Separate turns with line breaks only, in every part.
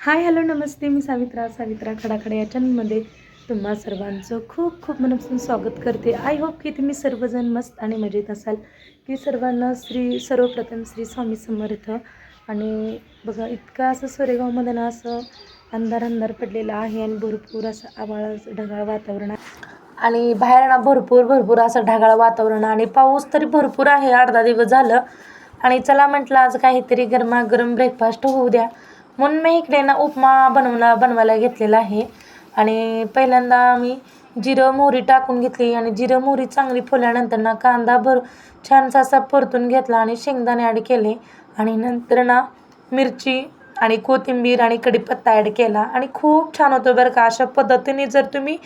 Hi hello नमस्ते. मी सावित्रा सावित्रा खडाखडा या चॅनलमध्ये तुम्हा सर्वांचं खूप खूप मनापासून स्वागत करते. आय होप की तुम्ही सर्वजण मस्त आणि मजेत असाल की सर्वांना श्री सर्वप्रथम श्री स्वामी समर्थ. आणि बघा इतकं असं सोरेगावमध्ये ना असं अंधार अंधार पडलेला आहे आणि भरपूर असं आभाळ ढगाळ वातावरण आहे. आणि बाहेर ना भरपूर भरपूर असं ढगाळ वातावरण आणि पाऊस तरी भरपूर आहे. अर्धा दिवस झालं. आणि चला म्हटलं आज काहीतरी गरमागरम ब्रेकफास्ट होऊ द्या. म्हणून मी इकडे ना उपमा बनवला बनवायला घेतलेला आहे. आणि पहिल्यांदा मी जिरं मोहरी टाकून घेतली आणि जिरं मोहरी चांगली फुल्यानंतर ना कांदा भर छानसा असा परतून घेतला आणि शेंगदाणे ॲड केले. आणि नंतर ना मिरची आणि कोथिंबीर आणि कढीपत्ता ॲड केला. आणि खूप छान होतो बरं का. अशा पद्धतीने जर तुम्ही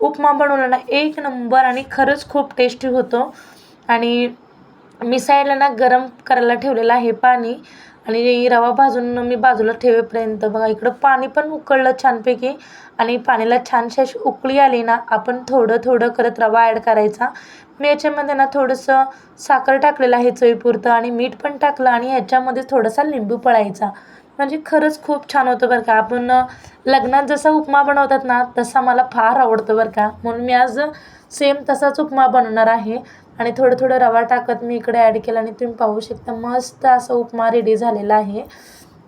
उपमा बनवला ना एक नंबर आणि खरंच खूप टेस्टी होतो. आणि मी साईडला ना गरम करायला ठेवलेलं आहे पाणी. आणि रवा भाजून मी बाजूला ठेवेपर्यंत बघा इकडं पाणी पण उकळलं छानपैकी. आणि पाण्याला छानशी अशी उकळी आली ना आपण थोडं थोडं करत रवा ॲड करायचा. मी याच्यामध्ये ना थोडंसं साखर टाकलेलं आहे चवीपुरतं आणि मीठ पण टाकलं आणि ह्याच्यामध्ये थोडासा लिंबू पळायचा. म्हणजे खरंच खूप छान होतं बरं का. आपण लग्नात जसा उपमा बनवतात ना तसा मला फार आवडतं बरं का. म्हणून मी आज सेम तसाच उपमा बनवणार आहे. आणि थोडं थोडं रवा टाकत मी इकडे ॲड केला आणि तुम्ही पाहू शकता मस्त असा उपमा रेडी झालेला आहे.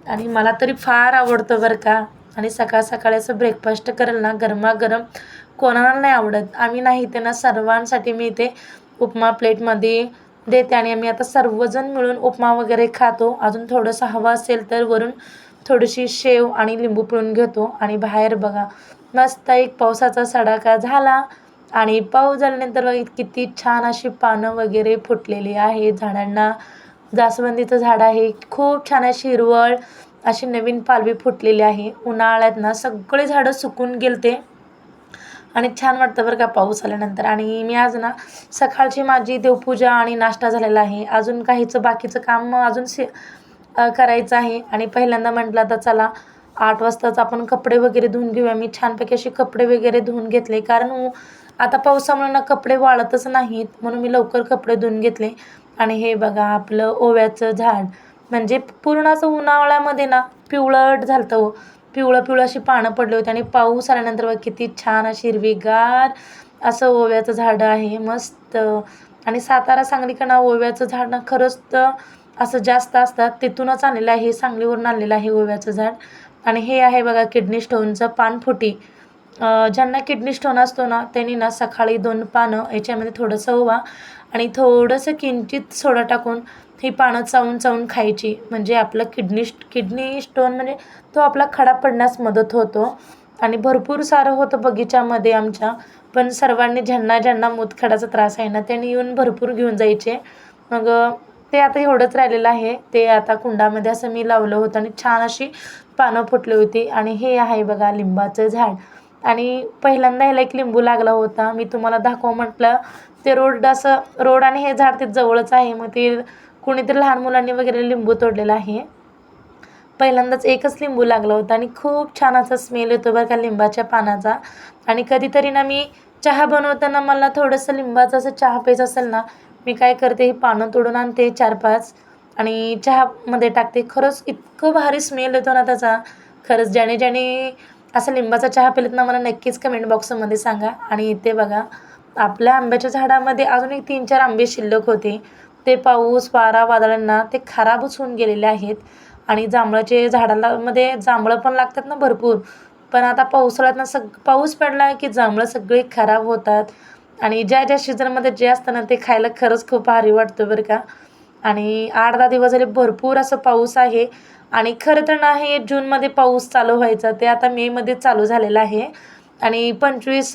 आणि मला तरी फार आवडतं बरं का. आणि सकाळ सकाळी असं ब्रेकफास्ट करेल ना गरमागरम कोणाला नाही आवडत. आम्ही नाही त्यांना ना सर्वांसाठी मी इथे उपमा प्लेटमध्ये देते आणि आम्ही आता सर्वजण मिळून उपमा वगैरे खातो. अजून थोडंसं हवं असेल तर वरून थोडीशी शेव आणि लिंबू पिळून घेतो. आणि बाहेर बघा मस्त एक पावसाचा सडाका झाला. आणि पाऊस झाल्यानंतर किती छान अशी पानं वगैरे फुटलेली आहे झाडांना जास्वंदीचं झाड आहे. खूप छान अशी हिरवळ अशी नवीन पालवी फुटलेली आहे. उन्हाळ्यात ना सगळे झाडं सुकून गेलते. आणि छान वाटतं बरं का पाऊस आल्यानंतर. आणि मी आज ना सकाळची माझी देवपूजा आणि नाश्ता झालेला आहे. अजून काहीचं बाकीचं काम अजून से करायचं आहे. आणि पहिल्यांदा म्हटलं तर चला आठ वाजताच आपण कपडे वगैरे धुवून घेऊया. मी छानपैकी असे कपडे वगैरे धुवून घेतले. कारण आता पावसामुळे ना कपडे वाळतच नाहीत म्हणून मी लवकर कपडे धुवून घेतले. आणि हे बघा आपलं ओव्याचं झाड. म्हणजे पूर्ण असं उन्हाळ्यामध्ये ना पिवळट झालं होतं पिवळं पिवळं अशी पानं पडली होती आणि पाऊस आल्यानंतर बघ किती छान अशी हिरवीगार असं ओव्याचं झाडं आहे मस्त. आणि सातारा सांगलीकडनं ओव्याचं झाड ना खरंच तर असं जास्त असतात तिथूनच आणलेलं आहे सांगलीवरून आणलेलं आहे ओव्याचं झाड. आणि हे आहे बघा किडनी स्टोनचं पानफुटी. ज्यांना किडनी स्टोन असतो ना त्यांनी ना सकाळी दोन पानं याच्यामध्ये थोडंसं ओवा आणि थोडंसं किंचित सोडा टाकून ही पानं चावून चावून खायची. म्हणजे आपलं किडनी किडनी स्टोन म्हणजे तो आपला खडा पडण्यास मदत होतो. आणि भरपूर सारं होतं बगीच्यामध्ये आमच्या पण सर्वांनी ज्यांना ज्यांना मूतखडाचा त्रास आहे ना त्यांनी येऊन भरपूर घेऊन जायचे. मग ते आता एवढंच राहिलेलं आहे. ते आता कुंडामध्ये असं मी लावलं होतं आणि छान अशी पानं फुटली होती. आणि हे आहे बघा लिंबाचं झाड. आणि पहिल्यांदा ह्याला एक लिंबू लागला होता. मी तुम्हाला दाखवा म्हटलं ते रोड असं रोड आणि हे झाड ते जवळच आहे. मग ते कुणीतरी लहान मुलांनी वगैरे लिंबू तोडलेला आहे. पहिल्यांदाच एकच लिंबू लागला होता आणि खूप छान असा स्मेल येतो बरं का लिंबाच्या पानाचा. आणि कधीतरी ना मी चहा बनवताना मला थोडंसं लिंबाचं असं चहा प्यायचं असेल ना मी काय करते ही पानं तोडून आणते चार पाच आणि चहामध्ये टाकते. खरंच इतकं भारी स्मेल येतो ना त्याचा. खरंच ज्याने ज्याने असं लिंबाचा चहा पिलेत ना मला नक्कीच कमेंट बॉक्समध्ये सांगा. आणि इथे बघा आपल्या आंब्याच्या झाडामध्ये अजून एक तीन चार आंबे शिल्लक होते. ते पाऊस वारा वादळांना ते खराबच होऊन गेलेले आहेत. आणि जांभळाचे झाडाला मध्ये जांभळं पण लागतात ना भरपूर. पण आता पावसाळ्यात ना सग पाऊस पडला की जांभळं सगळे खराब होतात. आणि ज्या ज्या सीझनमध्ये जे असतं ना ते खायला खरंच खूप भारी वाटतं बरं का. आणि आठ दहा दिवस झाले भरपूर असं पाऊस आहे. आणि खरं तर ना हे जूनमध्ये पाऊस चालू व्हायचा ते आता मेमध्ये चालू झालेलं आहे. आणि पंचवीस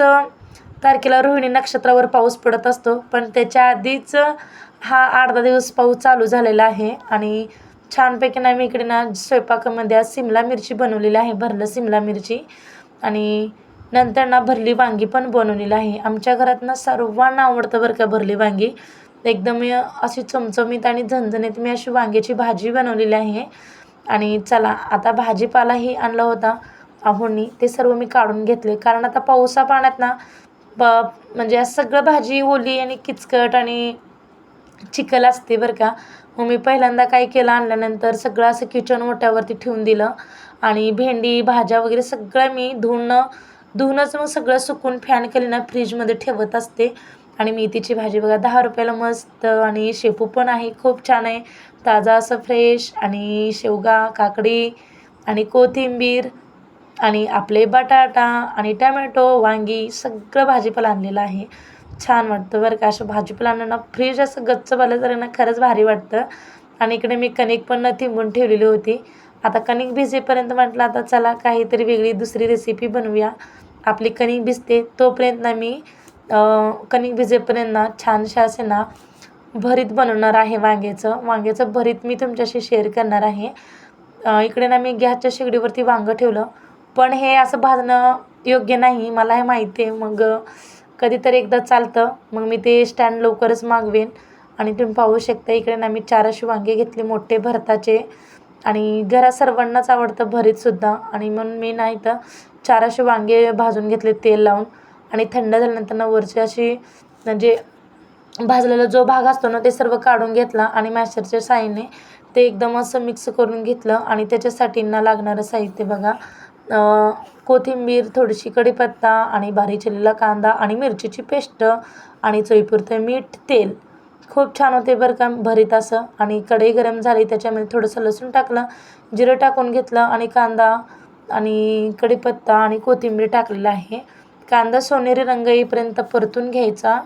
तारखेला रोहिणी नक्षत्रावर पाऊस पडत असतो पण त्याच्या आधीच हा आठ दहा दिवस पाऊस चालू झालेला आहे. आणि छानपैकी ना मी इकडे ना स्वयंपाकामध्ये आज सिमला मिरची बनवलेली आहे भरलं सिमला मिरची. आणि नंतर ना भरली वांगी पण बनवलेली आहे. आमच्या घरात ना सर्वांना आवडतं बरं का भरली वांगी. एकदम अशी चमचमीत आणि झणझणीत मी अशी वांग्याची भाजी बनवलेली आहे. आणि चला आता भाजीपालाही आणला होता. आहोनी ते सर्व मी काढून घेतले. कारण आता पावसा पाण्यात ना ब म्हणजे सगळं भाजी ओली आणि किचकट आणि चिखल असते बरं का. मग मी पहिल्यांदा काय केलं आणल्यानंतर सगळं असं किचन ओट्यावरती ठेवून दिलं. आणि भेंडी भाज्या वगैरे सगळं मी धुणं धुवूनच मग सगळं सुकून फॅन केले ना फ्रीजमध्ये ठेवत असते. आणि मेथीची भाजी बघा दहा रुपयाला मस्त आणि शेपू पण आहे खूप छान आहे. ताजा असं फ्रेश आणि शेवगा काकडी आणि कोथिंबीर आणि आपले बटाटा आणि टमॅटो वांगी सगळं भाजीपाला आणलेलं आहे. छान वाटतं बरं का असं भाजीपाला आणणं ना फ्रीज असं गच्च बालं तर ना खरंच भारी वाटतं. आणि इकडे मी कणिक पण न थिंबून ठेवलेली होती. आता कणिक भिजेपर्यंत म्हटलं आता चला काहीतरी वेगळी दुसरी रेसिपी बनवूया. आपली कणिक भिजते तोपर्यंत ना मी कणिक भिजेपर्यंत ना छानशा असे ना भरीत बनवणार आहे वांग्याचं. वांग्याचं भरीत मी तुमच्याशी शेअर करणार आहे. इकडे ना मी गॅसच्या शेगडीवरती वांगं ठेवलं. पण हे असं भाजणं योग्य नाही. मला हे माहिती आहे. मग कधीतरी एकदा चालतं. मग मी ते स्टँड लवकरच मागवेन. आणि तुम्ही पाहू शकता इकडे ना मी चार अशी वांगे घेतले मोठे भरताचे. आणि घरात सर्वांनाच आवडतं भरीतसुद्धा आणि म्हणून मी नाही तर चार असे वांगे भाजून घेतले तेल लावून. आणि थंड झाल्यानंतर ना वरची अशी म्हणजे भाजलेला जो भाग असतो ना ते सर्व काढून घेतला आणि मॅशरच्या साईने ते एकदम असं मिक्स करून घेतलं आणि त्याच्यासाठी ना लागणारं साहित्य बघा. कोथिंबीर थोडीशी कढीपत्ता आणि बारीक चिरलेला कांदा आणि मिरचीची पेस्ट आणि चोईपुरतं मीठ तेल. खूप छान होते बरं का भरीत असं. आणि कढई गरम झाली त्याच्यामध्ये थोडंसं लसूण टाकलं जिरं टाकून घेतलं आणि कांदा आणि कढीपत्ता आणि कोथिंबीर टाकलेलं आहे. कांदा सोनेरी रंग येईपर्यंत परतून घ्यायचा.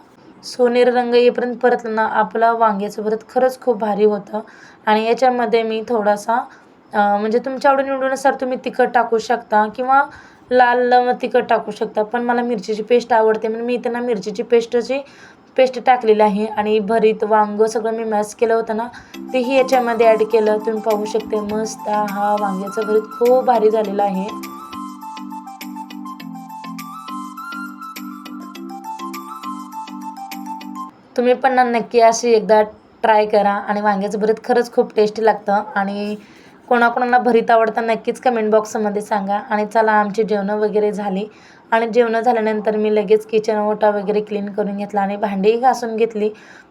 सोनेरी रंग येईपर्यंत परतलं ना आपलं वांग्याचं भरत खरंच खूप भारी होतं. आणि याच्यामध्ये मी थोडासा म्हणजे तुमच्या आवडी निवडूनुसार तुम्ही तिखट टाकू शकता किंवा लाल तिखट टाकू शकता. पण मला मिरचीची पेस्ट आवडते म्हणून मी त्यांना मिरचीची पेस्टची पेस्ट टाकलेली आहे. आणि भरीत वांगं सगळं मी मॅश केलं होतं ना तेही याच्यामध्ये ॲड केलं. तुम्ही पाहू शकते मस्त हा वांग्याचं भरीत खूप भारी झालेलं आहे. तुम्ही पण ना नक्की अशी एकदा ट्राय करा आणि वांग्याचं भरीत खरंच खूप टेस्टी लागतं. आणि कोणाकोणाला भरीत आवडतं नक्कीच कमेंट बॉक्समध्ये सांगा. आणि चला आमची जेवणं वगैरे झाली. आणि जेवणं झाल्यानंतर मी लगेच किचन ओटा वगैरे क्लीन करून घेतला आणि भांडीही घासून घेतली.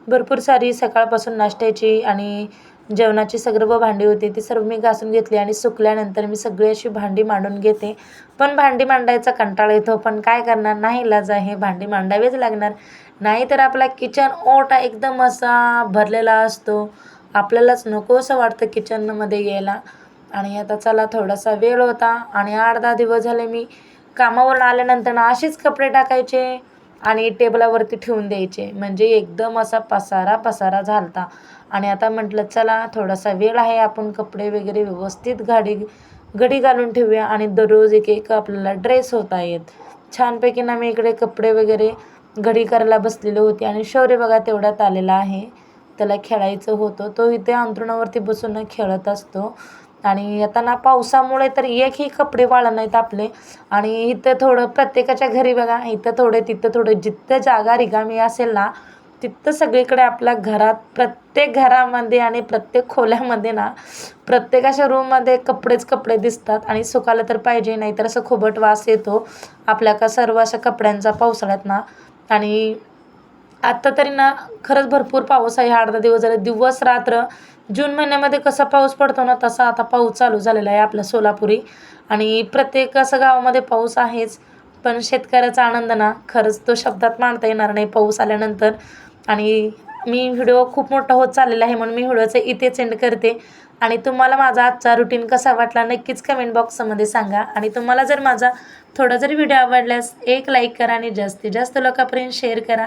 भरपूर सारी सकाळपासून नाश्त्याची आणि जेवणाची सर्व भांडी होती ती सर्व मी घासून घेतली आणि सुकल्यानंतर मी सगळी अशी भांडी मांडून घेते. पण भांडी मांडायचा कंटाळा येतो पण काय करणार? नाही लाज आहे भांडी मांडावेच लागणार. नाहीतर आपला किचन ओटा एकदम असा भरलेला असतो. आपल्यालाच नको असं वाटतं किचनमध्ये यायला. आणि आता चला थोडासा वेळ होता आणि आठ दहा दिवस झाले मी कामावरून आल्यानंतर ना असेच कपडे टाकायचे. आणि टेबलावरती ठेवून द्यायचे. म्हणजे एकदम असा पसारा पसारा झालता. आणि आता म्हटलं चला थोडासा वेळ आहे आपण कपडे वगैरे व्यवस्थित घाडी घडी घालून ठेवूया. आणि दररोज एक एक आपल्याला ड्रेस होता येत छानपैकी ना मी इकडे कपडे वगैरे घडी करायला बसलेले होते आणि शौर्य बघा तेवढ्यात आलेला आहे. त्याला खेळायचं होतं. तो इथे अंथरुणावरती बसून खेळत असतो. आणि आता ना पावसामुळे तर एकही कपडे वाळत नाहीत आपले. आणि इथं थोडं प्रत्येकाच्या घरी बघा इथं थोडे तिथं थोडे जिथं जागा रिकामी असेल ना तिथं सगळीकडे आपल्या घरात प्रत्येक घरामध्ये आणि प्रत्येक खोल्यामध्ये ना प्रत्येकाच्या रूममध्ये कपडेच कपडे दिसतात. आणि सुकायला तर पाहिजे नाही तर असं खोबट वास येतो आपल्या का सर्व अशा कपड्यांचा पावसाळ्यात ना. आणि आत्ता तरी ना खरंच भरपूर पाऊस आहे. अर्धा दिवस झाले. दिवस रात्र जून महिन्यामध्ये कसा पाऊस पडतो ना तसा आता पाऊस चालू झालेला आहे आपल्या सोलापुरी. आणि प्रत्येक असं गावामध्ये पाऊस आहेच पण शेतकऱ्याचा आनंद ना खरंच तो शब्दात मांडता येणार नाही पाऊस आल्यानंतर. आणि मी व्हिडिओ खूप मोठा होत चाललेला आहे म्हणून मी व्हिडिओचं इथेच सेंड करते. आणि तुम्हाला माझा आजचा रुटीन कसा वाटला नक्कीच कमेंट बॉक्समध्ये सांगा. आणि तुम्हाला जर माझा थोडा जरी व्हिडिओ आवडल्यास एक लाईक करा आणि जास्तीत जास्त लोकांपर्यंत शेअर करा.